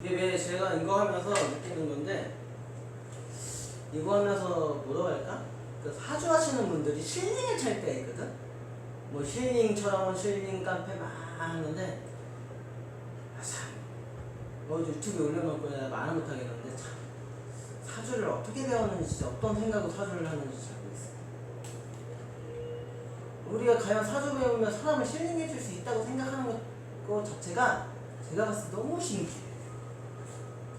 이게 왜 제가 이거 하면서 느끼는 건데 이거 하면서 뭐라고 할까? 그 사주 하시는 분들이 힐링을 찰 때가 있거든? 뭐 힐링처럼 힐링 카페 막 하는데 아, 참, 뭐 유튜브에 올려놓을 거냐 말은 못하겠는데 참. 사주를 어떻게 배웠는지 어떤 생각으로 사주를 하는지 잘 모르겠어요 우리가 과연 사주 배우면 사람을 힐링해 줄 수 있다고 생각하는 것, 것 자체가 제가 봤을 때 너무 신기해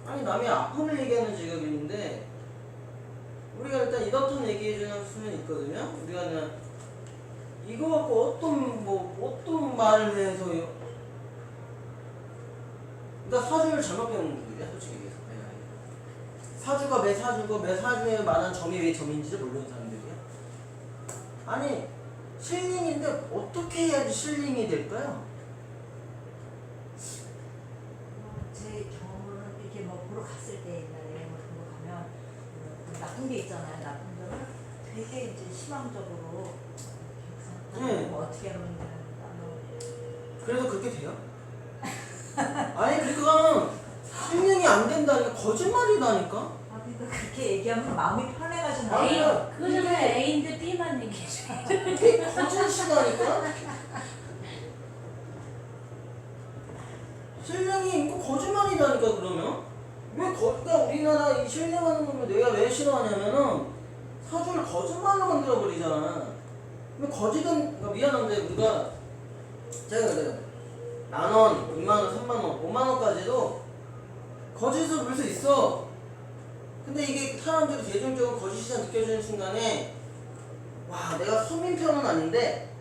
아니 남이 아픔을 얘기하는 직업인데 우리가 일단 이렇든 얘기해주는 수는 있거든요. 우리가 그냥 이거 갖고 어떤 뭐 어떤 말을 해서요. 그러니까 사주를 잘못 배우는 분들이야 솔직히 얘기해서. 네. 사주가 매 사주고 매 사주에 말한 점이 왜 점인지를 모르는 사람들이야. 아니 실링인데 어떻게 해야지 실링이 될까요? 어, 제 경험으로는 이렇게 뭐 갔을 때 옛날에 뭐 그런 거 가면 그 나쁜 게 있잖아요. 나쁜 점을 되게 이제 희망적으로 이렇게 네. 뭐 어떻게 하면 되는가 뭐 그래서 그렇게 돼요? 아니 그러니까 실링이 안 된다니까 거짓말이다니까. 아 그러니까 그렇게 얘기하면 마음이 편해가지고 아니. 그 전에 A인데 B만 얘기해줘. 거짓이다니까? 신령이 있고 거짓말이다니까 그러면? 왜 거, 그러니까 우리나라 이 신령하는 놈을 내가 왜 싫어하냐면은 사주를 거짓말로 만들어 버리잖아. 왜 거짓은 그러니까 미안한데 우리가 제가 그래요. 만 원, 2만 원, 3만 원, 5만 원까지도 거짓을 부를 수 있어. 근데 이게 사람들이 대중적으로 거짓이라 느껴지는 순간에 와 내가 서민 편은 아닌데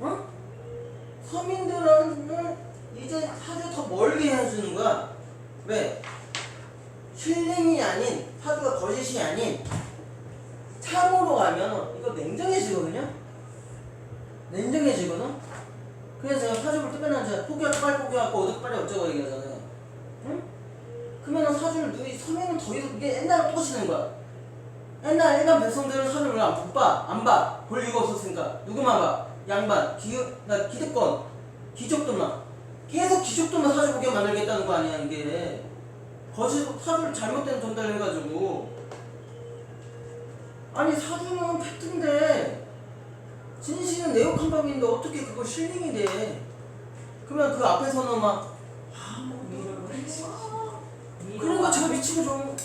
어? 서민들은 이제 사주 더 멀게 해주는 거야 왜? 힐링이 아닌 사주가 거짓이 아닌 참으로 가면 이거 냉정해지거든요 냉정해지거든 그래서 제가 사주 볼때 맨날 제가 포기하고 빨리 포기하고 어디 빨리 어쩌고 얘기하잖아요 응? 그러면은 사주를 누이 서민은 더 이상 이게 옛날로 또 치는 거야 옛날 일반 백성들은 사주를 왜안 봐? 안 봐. 볼 이유가 없었으니까. 누구만 봐? 양반, 기, 나 기득권, 귀족들만. 계속 귀족들만 사주 보게 만들겠다는 거 아니야, 이게. 거짓, 사주를 잘못된 전달을 해가지고. 아니, 사주는 팩트인데, 진실은 내역한 법인데 어떻게 그거 실링이 돼? 그러면 그 앞에서는 막, 아, 뭐, 이러고. 그러니까 제가 미치고 좀